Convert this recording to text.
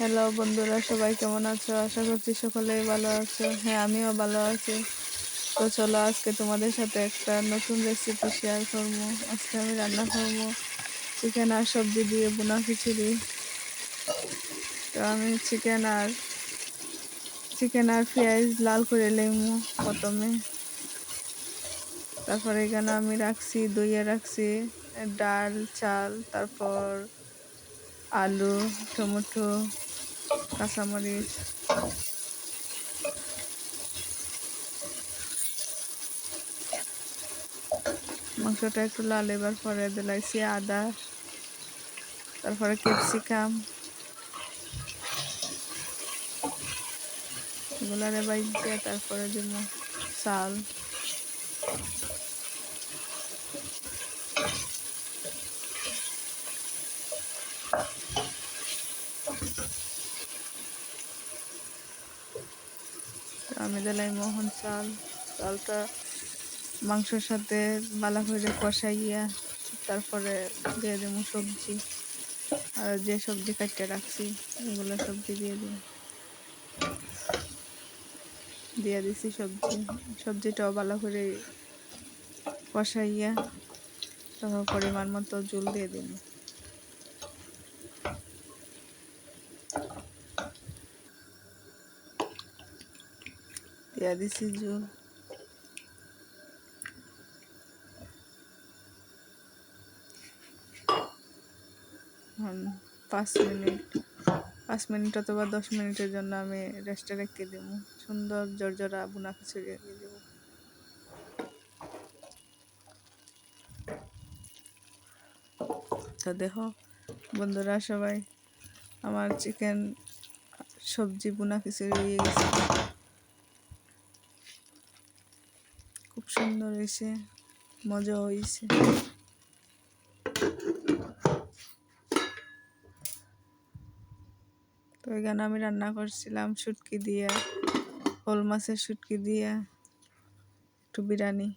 Hello বন্ধুরা, সবাই কেমন আছো? আশা করছি সকলেই ভালো আছো। হ্যাঁ আমিও ভালো আছি। তো চলো আজকে তোমাদের সাথে একটা নতুন রেসিপি শেয়ার করব। আজকে আমি রান্না করব চিকেন আর সবজি দিয়ে বোনা খিচুড়ি। তো আমি চিকেন আর চিকেন আর পেঁয়াজ লাল করে লেমু প্রথমে। তারপরে এখানে আমি রাখছি, দইয়ে রাখছি, ডাল, চাল, তারপর আলু, টমেটো কাঁচামরিচ। মাংসটা একটু লাল, এবার পরে দিলাইছি আদা, তারপরে ক্যাপসিকাম। এগুলারে বাইক দিয়ে তারপরে দিব চাল। আমি দিলাই মোহন চাল। চালটা মাংসর সাথে বালা করে কষাইয়া, তারপরে দিয়ে দেবো সবজি। আর যে সবজি কাটতে রাখছি, এগুলো সবজি দিয়ে দিই দিয়ে দিছি সবজি। সবজিটাও ভালো করে কষাইয়া তারপর পরিমাণ মতো জল দিয়ে দিন দিয়া দিছি জল পাঁচ মিনিট পাঁচ মিনিট অথবা দশ মিনিটের জন্য আমি রেস্টে রেখে দেবো। সুন্দর জর্জরা বুনা খিচুড়ি রেখে দেব। তো দেখো, বন্ধুরা সবাই, আমার চিকেন সবজি বুনা খিচুড়ি হয়ে গেছে। খুব সুন্দর হয়েছে। মজা হয়েছে। তো এখানে আমি রান্না করছিলাম শুটকি দিয়ে হোল মাছের শুটকি দিয়ে, একটু বিরিয়ানি।